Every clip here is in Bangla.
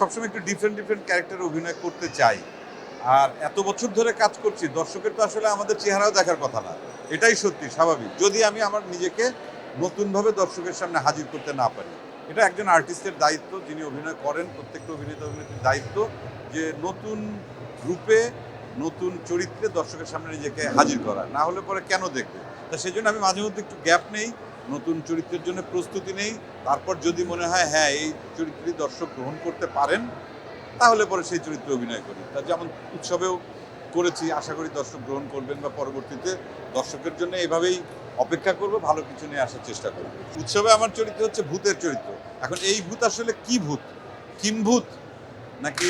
সবসময় একটু ডিফারেন্ট ডিফারেন্ট ক্যারেক্টারে অভিনয় করতে চাই। আর এত বছর ধরে কাজ করছি, দর্শকের তো আসলে আমাদের চেহারাও দেখার কথা না। এটাই সত্যি, স্বাভাবিক। যদি আমি আমার নিজেকে নতুনভাবে দর্শকের সামনে হাজির করতে না পারি, এটা একজন আর্টিস্টের দায়িত্ব, যিনি অভিনয় করেন, প্রত্যেকটা অভিনেতা, অভিনেত্রীর দায়িত্ব যে নতুন রূপে, নতুন চরিত্রে দর্শকের সামনে নিজেকে হাজির করা। না হলে পরে কেন দেখবে? তা সেই জন্য আমি মাঝে মধ্যে একটু গ্যাপ নেই। নতুন চরিত্রের জন্য প্রস্তুতি নেই। তারপর যদি মনে হয় হ্যাঁ এই চরিত্রটি দর্শক গ্রহণ করতে পারেন, তাহলে পরে সেই চরিত্রে অভিনয় করি। তা যেমন উৎসবেও করেছি, আশা করি দর্শক গ্রহণ করবেন বা পরবর্তীতে দর্শকের জন্য এভাবেই অপেক্ষা করব, ভালো কিছু নিয়ে আসার চেষ্টা করব। উৎসবে আমার চরিত্র হচ্ছে ভূতের চরিত্র। এখন এই ভূত আসলে কি ভূত? কিম ভূত? নাকি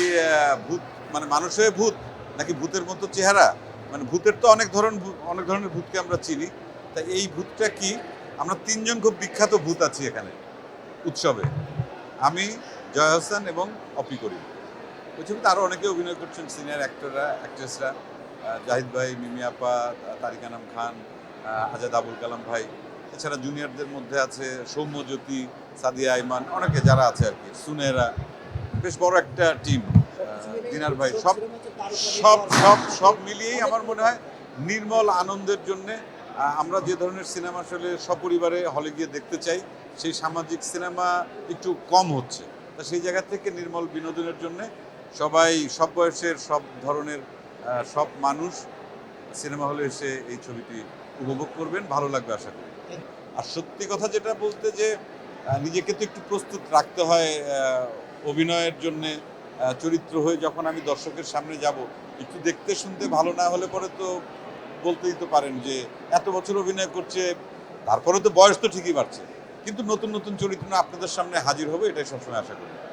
ভূত মানে মানুষ হয়ে ভূত? নাকি ভূতের মতো চেহারা? মানে ভূতের তো অনেক ধরন, অনেক ধরনের ভূতকে আমরা চিনি। তা এই ভূতটা কি? আমরা তিনজন খুব বিখ্যাত ভূত আছি এখানে, উৎসবে। আমি, জয় হোসেন এবং অপি করিম। ওই ছবিতে আরও অনেকে অভিনয় করছেন, সিনিয়র অ্যাক্টররা অ্যাক্ট্রেসরা জাহিদ ভাই, মিমি আপা, তারিক আনাম খান আজাদ আবুল কালাম ভাই, এছাড়া জুনিয়রদের মধ্যে আছে সৌম্যজ্যোতি, সাদিয়া আইমান, অনেকে যারা আছে আর কি সুনেরা বেশ বড় একটা টিম দিনার ভাই। সব সব সব সব মিলিয়েই আমার মনে হয় নির্মল আনন্দের জন্য আমরা যে ধরনের সিনেমা আসলে সপরিবারে হলে গিয়ে দেখতে চাই, সেই সামাজিক সিনেমা একটু কম হচ্ছে। তা সেই জায়গা থেকে নির্মল বিনোদনের জন্য সবাই, সব বয়সের, সব ধরনের সব মানুষ সিনেমা হলে এসে এই ছবিটি উপভোগ করবেন, ভালো লাগবে আশা করি। আর সত্যি কথা যেটা বলতে যে নিজেকে তো একটু প্রস্তুত রাখতে হয় অভিনয়ের জন্যে চরিত্র হয়ে যখন আমি দর্শকের সামনে যাব, একটু দেখতে শুনতে ভালো না হলে পরে তো বলতেই তো পারেন যে এত বছর অভিনয় করছে, তারপরে তো বয়স তো ঠিকই বাড়ছে। কিন্তু নতুন নতুন চরিত্র আপনাদের সামনে হাজির হবে, এটাই সবসময় আশা করি।